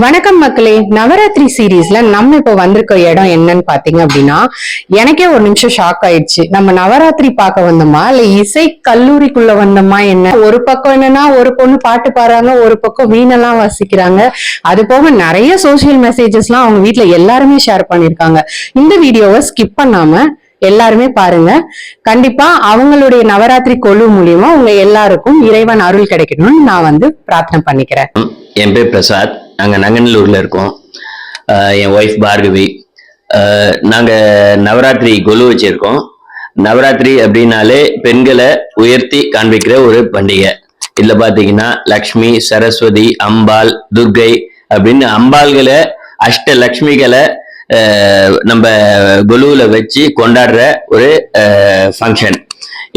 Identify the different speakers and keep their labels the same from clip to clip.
Speaker 1: வணக்கம் மக்களே நவராத்திரி சீரீஸ்ல நம்ம இப்ப வந்திருக்க இடம் என்னன்னு பாத்தீங்க அப்படின்னா எனக்கே ஒரு நிமிஷம் ஷாக் ஆயிடுச்சு. நம்ம நவராத்திரி பார்க்க வந்தோமா? இல்ல இசை கல்லூரிக்குள்ள வந்தோமா என்ன? ஒரு பக்கம் என்னன்னா ஒரு பொண்ணு பாட்டு பாடுறாங்க ஒரு பக்கம் வீணெல்லாம் வாசிக்கிறாங்க. அது போக நிறைய சோசியல் மெசேஜஸ்லாம் அவங்க வீட்டுல எல்லாருமே ஷேர் பண்ணிருக்காங்க. இந்த வீடியோவை ஸ்கிப் பண்ணாம எல்லாருமே பாருங்க. கண்டிப்பா அவங்களுடைய நவராத்திரி கொழு மூலியமா உங்க எல்லாருக்கும் இறைவன் அருள் கிடைக்கணும்னு நான் வந்து பிரார்த்தனை பண்ணிக்கிறேன்.
Speaker 2: என் பேர் பிரசாத். நாங்கள் நங்கநல்லூரில் இருக்கோம். என் ஒய்ஃப் பார்கவி. நாங்கள் நவராத்திரி கொலு வச்சுருக்கோம். நவராத்திரி அப்படின்னாலே பெண்களை உயர்த்தி காண்பிக்கிற ஒரு பண்டிகை. இதில் பார்த்தீங்கன்னா லக்ஷ்மி சரஸ்வதி அம்பாள் துர்கை அப்படின்னு அம்பாள்களை அஷ்ட லக்ஷ்மிகளை நம்ம கொலுவில் வச்சு கொண்டாடுற ஒரு ஃபங்க்ஷன்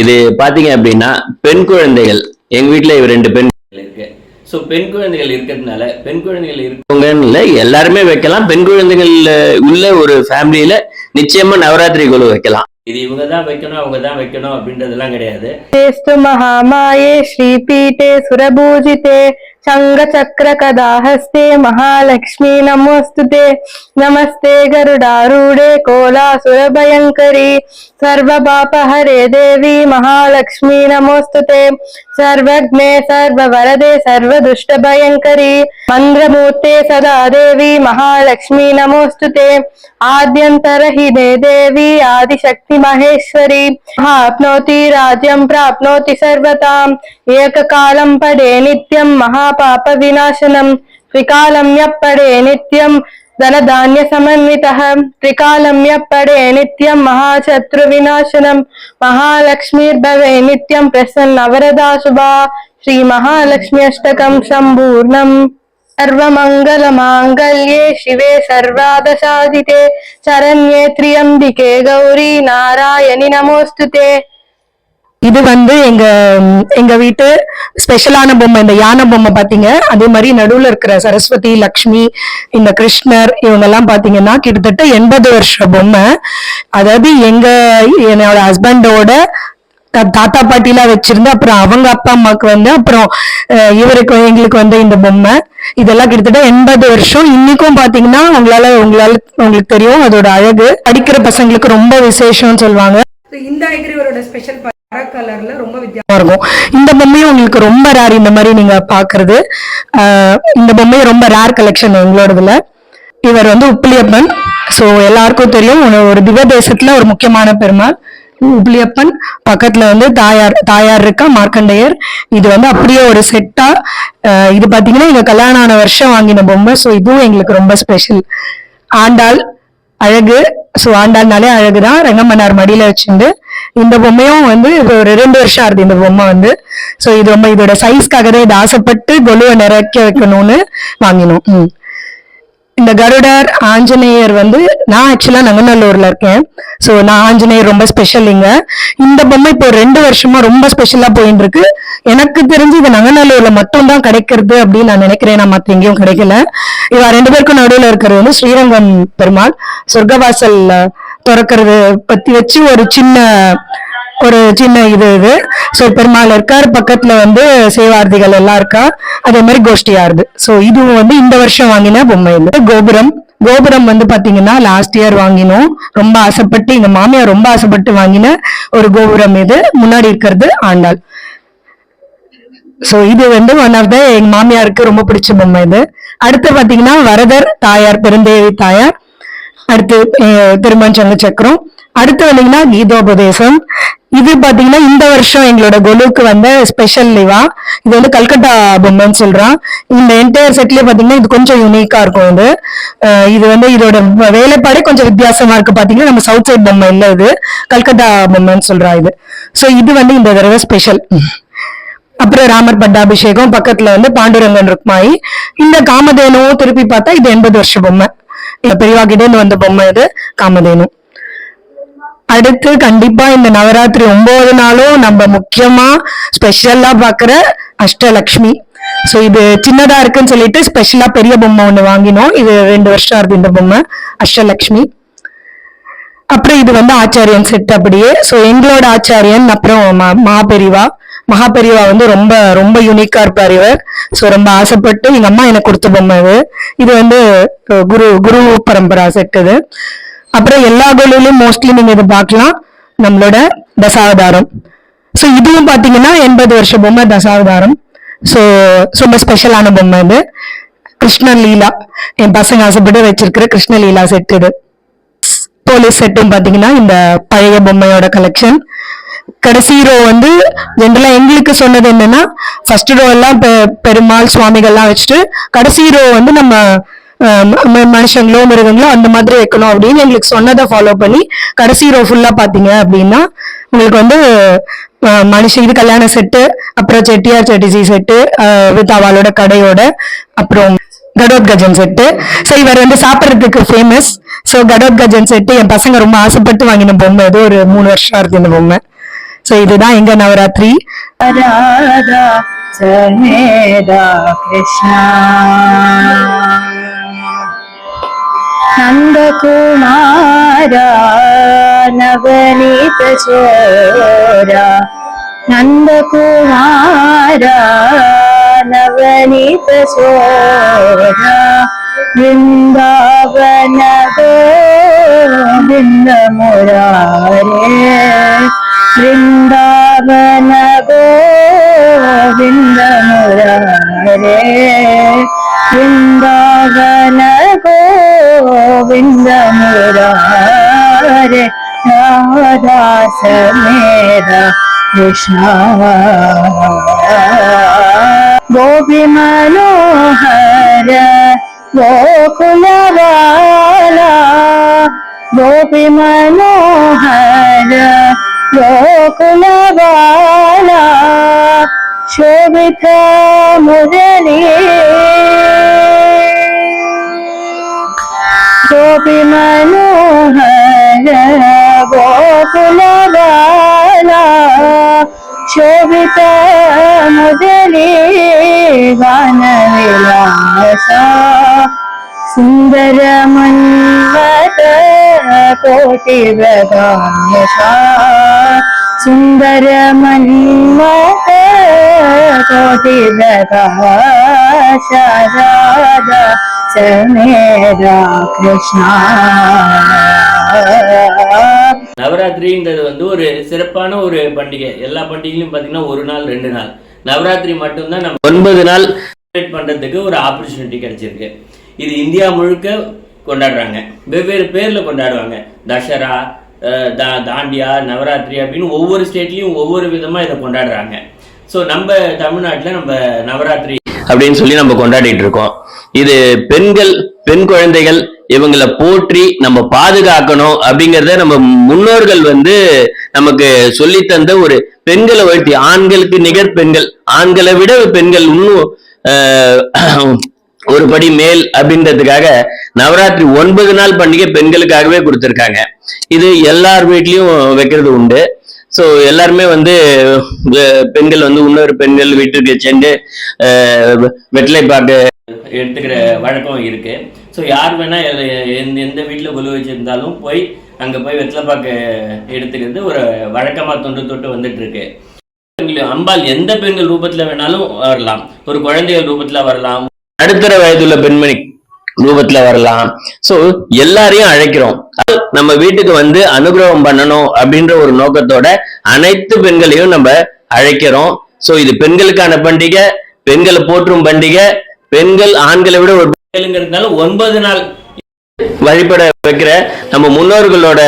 Speaker 2: இது பார்த்தீங்க அப்படின்னா பெண் குழந்தைகள். எங்கள் வீட்டில் இவர் ரெண்டு பெண் இருக்கு. ஸோ பெண் குழந்தைகள் இருக்கிறதுனால பெண் குழந்தைகள் இருக்கவங்கன்னு இல்லை எல்லாருமே வைக்கலாம். பெண் குழந்தைகள் உள்ள ஒரு ஃபேமிலியில நிச்சயமா நவராத்திரி குழு வைக்கலாம். இது இவங்க தான் வைக்கணும் அவங்க தான் வைக்கணும் அப்படின்றதெல்லாம் கிடையாது.
Speaker 3: ஸ்ரீபீட்டே சுரபூஜிதே చంగ చక్ర కదాహస్తే మహాలక్ష్మి నమోస్తుతే నమస్తే గరుడారుడే కోలాసుర భయంకరీ సర్వపాపహరే దేవి మహాలక్ష్మి నమోస్తుతే సర్వజ్ఞే సర్వవరదే సర్వదుష్ట భయంకరీ మంద్రమూర్తే సదా దేవి మహాలక్ష్మీ నమోస్తుతే ఆద్యంతరహిదే దేవి ఆదిశక్తి మహేశ్వరి మహాప్నోతి రాజ్యం ప్రాప్నోతి సర్వతాం ఏకకాలం పడే నిత్యం మహా పాప వినాశనం త్రికాలమ్యప్పడే నిత్యం ధనధాన్య సమన్విత త్రికాలమ్యప్పడే నిత్యం మహాశత్రు వినాశనం మహాలక్ష్మీర్భవే నిత్యం ప్రసన్న వరదాశుభా శ్రీ మహాలక్ష్మి అష్టకం సంపూర్ణం సర్వమంగళ మాంగళ్యే శివే సర్వాదశాదితే శరణ్యే త్రియంబికే గౌరీ నారాయణి నమోస్తుతే
Speaker 4: இது வந்து எங்க எங்க வீட்டு ஸ்பெஷலான பொம்மை இந்த யானை பொம்மை பாத்தீங்க? அதே மாதிரி நடுவுல இருக்கிற சரஸ்வதி லக்ஷ்மி இந்த கிருஷ்ணர் இவங்க எல்லாம் பாத்தீங்கன்னா கிட்டத்தட்ட எண்பது வருஷ பொம்மை. அதாவது எங்க என்னோட ஹஸ்பண்டோட தாத்தா பாட்டிலாம் வச்சிருந்து அப்புறம் அவங்க அப்பா அம்மாவுக்கு வந்து அப்புறம் இவருக்கு எங்களுக்கு வந்து இந்த பொம்மை. இதெல்லாம் கிட்டத்தட்ட எண்பது வருஷம். இன்னைக்கும் பாத்தீங்கன்னா உங்களால உங்களால உங்களுக்கு தெரியும் அதோட அழகு. படிக்கிற பசங்களுக்கு ரொம்ப விசேஷம்னு சொல்லுவாங்க.
Speaker 5: இந்த ஐக்கிரி ஸ்பெஷல் கலர்ல ரொம்ப வித்தியாசம்
Speaker 4: வித்தியாசமா இருக்கும். இந்த பொம்மையும் உங்களுக்கு ரொம்ப ரேர் இந்த மாதிரி நீங்க பாக்குறது. இந்த பொம்மையும் ரொம்ப ரேர் கலெக்ஷன் எங்களோடதுல இவர் வந்து உப்பிலியப்பன். ஸோ எல்லாருக்கும் தெரியும் ஒரு- ஒரு திவ்ய தேசத்துல ஒரு முக்கியமான பெருமாள். உப்பிலியப்பன் பக்கத்துல வந்து தாயார் தாயார் இருக்கா மார்க்கண்டேயர். இது வந்து அப்படியே ஒரு செட்டா இது பாத்தீங்கன்னா எங்க கல்யாணம் ஆன வருஷம் வாங்கின பொம்மை. ஸோ இதுவும் எங்களுக்கு ரொம்ப ஸ்பெஷல் ஆண்டாள் அழகு சோ ஆண்டாள்னாலே அழகுதான். ரங்கம்மன்னார் மடியில வச்சிருந்து இந்த பொம்மையும் வந்து இப்போ ஒரு ரெண்டு வருஷம் ஆகுது இந்த பொம்மை வந்து. சோ இது ரொம்ப இதோட சைஸ்க்காக தான் இது ஆசைப்பட்டு கொலுவை நிறைக்க வைக்கணும்னு வாங்கினோம். இந்த கருடர் ஆஞ்சநேயர் வந்து நான் ஆக்சுவலா நங்கநல்லூர்ல இருக்கேன். சோ நான் ஆஞ்சநேயர் ரொம்ப ஸ்பெஷல் இங்க. இந்த பொம்மை இப்போ ரெண்டு வருஷமா ரொம்ப ஸ்பெஷலா போயிட்டு இருக்கு எனக்கு தெரிஞ்சு இது நங்கநல்லூர்ல மட்டும் தான் கிடைக்கிறது அப்படின்னு நான் நினைக்கிறேன். நான் மத்த எங்கேயும் கிடைக்கல. இவா ரெண்டு பேருக்கும் நடுவில் இருக்கிறது வந்து ஸ்ரீரங்கம் பெருமாள். சொர்க்கவாசல் திறக்கிறது பத்தி வச்சு ஒரு சின்ன ஒரு சின்ன இது இது. சோ பெருமாள் இருக்கார். பக்கத்துல வந்து சேவார்த்திகள் எல்லாம் இருக்கா. அதே மாதிரி கோஷ்டியாருது. சோ இதுவும் வந்து இந்த வருஷம் வாங்கின பொம்மை இல்லை கோபுரம். கோபுரம் வந்து பாத்தீங்கன்னா லாஸ்ட் இயர் வாங்கினோம். ரொம்ப ஆசைப்பட்டு எங்க மாமியார் ரொம்ப ஆசைப்பட்டு வாங்கின ஒரு கோபுரம் இது. முன்னாடி இருக்கிறது ஆண்டாள். ஸோ இது வந்து ஒன் ஆஃப் த எங்க மாமியாருக்கு ரொம்ப பிடிச்ச பொம்மை இது. அடுத்து பாத்தீங்கன்னா வரதர் தாயார் பெருந்தேவி தாயார். அடுத்து திருமணம் திருமண் சங்க சக்கரம். அடுத்து வந்தீங்கன்னா கீதோபதேசம். இது பாத்தீங்கன்னா இந்த வருஷம் எங்களோட கொலுக்கு வந்த ஸ்பெஷல் லிவா இது வந்து கல்கட்டா பொம்மைன்னு சொல்றான். இந்த என்டையர் செட்லயே பாத்தீங்கன்னா இது கொஞ்சம் யூனிக்கா இருக்கும் இது. இது வந்து இதோட வேலைப்பாடு வேலைப்பாடே கொஞ்சம் வித்தியாசமா இருக்கு. பாத்தீங்கன்னா நம்ம சவுத் சைட் பொம்மை இல்ல இது. கல்கட்டா பொம்மைன்னு சொல்றான் இது. ஸோ இது வந்து இந்த தடவை ஸ்பெஷல் அப்புறம் ராமர் பட்டாபிஷேகம் பக்கத்துல வந்து பாண்டுரங்கன் ருக்மாயி இந்த காமதேனுவும் திருப்பி பார்த்தா இது எண்பது வருஷ பொம்மை. இந்த பெரியவா கிட்ட இருந்து வந்த பொம்மை இது காமதேனு. அடுத்து கண்டிப்பா இந்த நவராத்திரி ஒன்பது நாளும் நம்ம முக்கியமா ஸ்பெஷலா பாக்குற அஷ்டலக்ஷ்மி. சோ இது சின்னதா இருக்குன்னு சொல்லிட்டு ஸ்பெஷலா பெரிய பொம்மை ஒண்ணு வாங்கினோம். இது ரெண்டு வருஷம் இருக்கு இந்த பொம்மை அஷ்டலக்ஷ்மி. அப்புறம் இது வந்து ஆச்சாரியன் செட் அப்படியே. சோ எங்களோட ஆச்சாரியன் அப்புறம் மா- மா பெரிவா மகாபெரிவா வந்து ரொம்ப ரொம்ப யூனிக்கா இருப்பார் இவர். ஸோ ரொம்ப ஆசைப்பட்டு எங்க அம்மா எனக்கு கொடுத்த பொம்மை இது இது வந்து குரு குரு பரம்பரா செட் இது. அப்புறம் எல்லா கோலிலையும் மோஸ்ட்லி நீங்க இதை பார்க்கலாம். நம்மளோட தசாவதாரம். ஸோ இதுவும் பார்த்தீங்கன்னா எண்பது வருஷ பொம்மை தசாவதாரம். ஸோ ரொம்ப ஸ்பெஷலான பொம்மை இது கிருஷ்ணலீலா என் பசங்க ஆசைப்பட்டு வச்சிருக்கிற கிருஷ்ணலீலா செட் இது. போலீஸ் செட்டும் பார்த்தீங்கன்னா இந்த பழைய பொம்மையோட கலெக்ஷன் கடைசி ரோ வந்து ஜென்ரலாக எங்களுக்கு சொன்னது என்னன்னா ஃபர்ஸ்ட் ரோ எல்லாம் பெ- பெருமாள் சுவாமிகள்லாம் வச்சுட்டு கடைசி ரோ வந்து நம்ம மனுஷங்களோ மிருகங்களோ அந்த மாதிரி வைக்கணும் அப்படின்னு எங்களுக்கு சொன்னதை ஃபாலோ பண்ணி கடைசி ரோ ஃபுல்லா பாத்தீங்க அப்படின்னா உங்களுக்கு வந்து அஹ், மனுஷ இது கல்யாண செட்டு அப்புறம் செட்டியார் செட்டிசி செட்டு வித் அவளோட கடையோட அப்புறம் கடோத் கஜன் செட்டு ஸோ இவர் வந்து சாப்பிட்றதுக்கு famous so Ghatotkajan set என் பசங்க ரொம்ப ஆசைப்பட்டு வாங்கின பொம்மை. அது ஒரு மூணு வருஷம் இருக்கு இந்த பொம்மை. ஸோ இதுதான் எங்க நவராத்திரி
Speaker 6: राधा समेदा कृष्णा नन्दकुमारा नवनीत चोरा नन्दकुमारा नवनीत चोरा वृन्दावन गोविन्द मुरारे വൃന്ദാവന ഗോവിന്ദമുരേ വൃന്ദാവന ഗോവിന്ദമുരേ രാധാസമേര കൃഷ്ണ. ഗോപി മനോഹര ഗോകുലവാല ഗോപി മനോഹര गोकुलबाला शोभिता मुरली गोपी मनोहर गोकुलबाला शोभिता मुरली गान विलासा சுந்தரமன்மத கோட்டி பிரதான்யசா சுந்தரமன்மத கோட்டி பிரகாஷராத சமேரா கிருஷ்ணா
Speaker 2: நவராத்திரிங்கிறது வந்து ஒரு சிறப்பான ஒரு பண்டிகை. எல்லா பண்டிகையிலும் பார்த்தீங்கன்னா ஒரு நாள் ரெண்டு நாள். நவராத்திரி மட்டும்தான் நம்ம ஒன்பது நாள் பண்றதுக்கு ஒரு ஆப்பர்ச்சுனிட்டி கிடைச்சிருக்கு. இது இந்தியா முழுக்க கொண்டாடுறாங்க. வெவ்வேறு பேரில் கொண்டாடுவாங்க. தசரா தா- தாண்டியா நவராத்திரி அப்படின்னு ஒவ்வொரு ஸ்டேட்லேயும் ஒவ்வொரு விதமாக இதை கொண்டாடுறாங்க. ஸோ நம்ம தமிழ்நாட்டில் நம்ம நவராத்திரி அப்படின்னு சொல்லி நம்ம கொண்டாடிட்டு இருக்கோம். இது பெண்கள் பெண் குழந்தைகள் இவங்களை போற்றி நம்ம பாதுகாக்கணும் அப்படிங்கிறத நம்ம முன்னோர்கள் வந்து நமக்கு சொல்லி தந்த ஒரு பெண்களை வாழ்த்தி ஆண்களுக்கு நிகர் பெண்கள் ஆண்களை விட பெண்கள் இன்னும் ஒரு படி மேல் அப்படின்றதுக்காக நவராத்திரி ஒன்பது நாள் பண்டிகை பெண்களுக்காகவே கொடுத்துருக்காங்க. இது எல்லார் வீட்லயும் வைக்கிறது உண்டு. ஸோ எல்லாருமே வந்து பெண்கள் வந்து இன்னொரு பெண்கள் வீட்டுக்கு சென்று அஹ், வெற்றிலை பாக்கு எடுத்துக்கிற வழக்கம் இருக்கு. ஸோ யார் வேணா எந்த எந்த வீட்டில் கொலு வச்சிருந்தாலும் போய் அங்கே போய் வெற்றிலை பாக்கு எடுத்துக்கிறது ஒரு வழக்கமாக தொண்டு தொட்டு வந்துட்டு இருக்கு பெண்கள் அம்பாள் எந்த பெண்கள் ரூபத்தில் வேணாலும் வரலாம். ஒரு குழந்தைகள் ரூபத்தில் வரலாம். நடுத்தர வயதுள்ள பெண்மணி ரூபத்துல வரலாம். சோ எல்லாரையும் அழைக்கிறோம். நம்ம வீட்டுக்கு வந்து அனுகிரகம் பண்ணணும் அப்படின்ற ஒரு நோக்கத்தோட அனைத்து பெண்களையும் நம்ம அழைக்கிறோம். சோ இது பெண்களுக்கான பண்டிகை பெண்களை போற்றும் பண்டிகை பெண்கள் ஆண்களை விட ஒரு பெண்களுங்கிறதுனால ஒன்பது நாள் வழிபட வைக்கிற நம்ம முன்னோர்களோட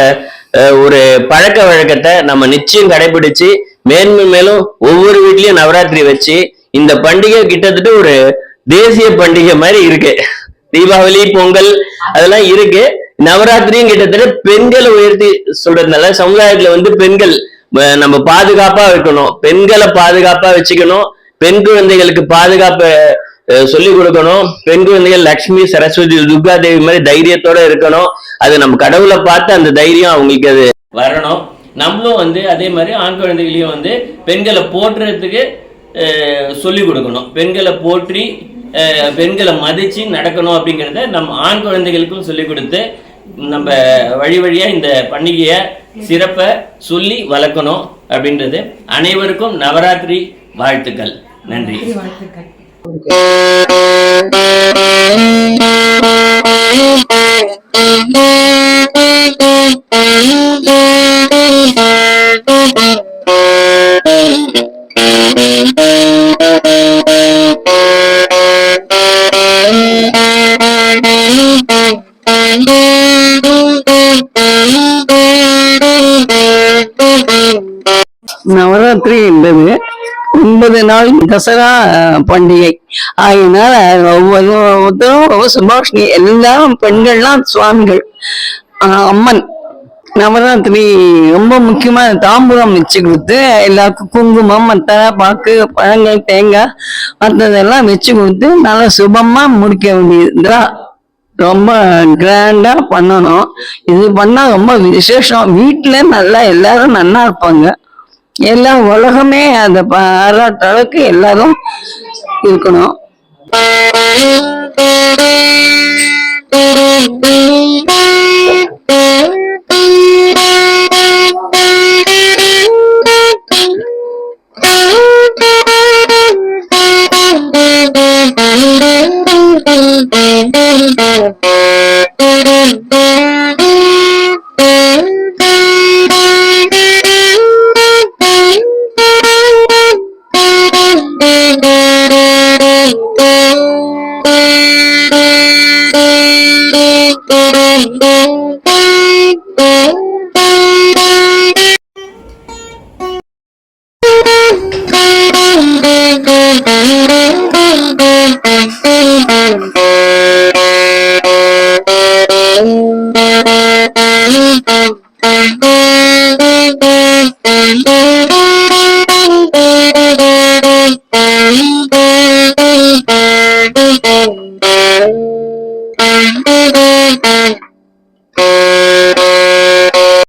Speaker 2: ஒரு பழக்க வழக்கத்தை நம்ம நிச்சயம் கடைபிடிச்சு மேன்மை மேலும் ஒவ்வொரு வீட்லயும் நவராத்திரி வச்சு இந்த பண்டிகை கிட்டத்தட்ட ஒரு தேசிய பண்டிகை மாதிரி இருக்கு. தீபாவளி பொங்கல் அதெல்லாம் இருக்கு. நவராத்திரியும் கிட்டத்தட்ட பெண்களை உயர்த்தி சொல்றதுனால சமுதாயத்துல வந்து பெண்கள் நம்ம பாதுகாப்பா இருக்கணும். பெண்களை பாதுகாப்பா வச்சுக்கணும். பெண் குழந்தைகளுக்கு பாதுகாப்பை சொல்லிக் கொடுக்கணும். பெண் குழந்தைகள் லக்ஷ்மி சரஸ்வதி துர்கா தேவி மாதிரி தைரியத்தோட இருக்கணும். அது நம்ம கடவுளை பார்த்து அந்த தைரியம் அவங்களுக்கு அது வரணும். நம்மளும் வந்து அதே மாதிரி ஆண் குழந்தைகளையும் வந்து பெண்களை போற்றுறதுக்கு சொல்லிக் கொடுக்கணும். பெண்களை போற்றி பெண்களை மதித்து நடக்கணும் அப்படிங்கிறத நம் ஆண் குழந்தைகளுக்கும் சொல்லிக் கொடுத்து நம்ம வழி வழியா இந்த பண்டிகையை சிறப்பை சொல்லி வளர்க்கணும் அப்படின்றது அனைவருக்கும் நவராத்திரி வாழ்த்துக்கள். நன்றி.
Speaker 5: வாழ்த்துக்கள்
Speaker 7: நவராத்திரி என்பது ஒன்பது நாள் தசரா பண்டிகை. ஆகினால ஒவ்வொருத்தரும் ஒவ்வொரு சுபாஷினி எல்லாரும் பெண்கள்லாம் சுவாமிகள். அம்மன். நவராத்திரி ரொம்ப முக்கியமா தாம்பூலம் வச்சு கொடுத்து எல்லாருக்கும் குங்குமம் மத்தரை பாக்கு பழங்கள் தேங்காய் மற்றதெல்லாம் வச்சு கொடுத்து நல்லா சுபமா முடிக்க வேண்டியதுதான். ரொம்ப கிராண்டா பண்ணணும். இது பண்ணா ரொம்ப விசேஷம். வீட்டுல நல்லா எல்லாரும் நல்லா இருப்பாங்க. எல்லா உலகமே அதை பாராட்ட அளவுக்கு எல்லாரும் இருக்கணும்.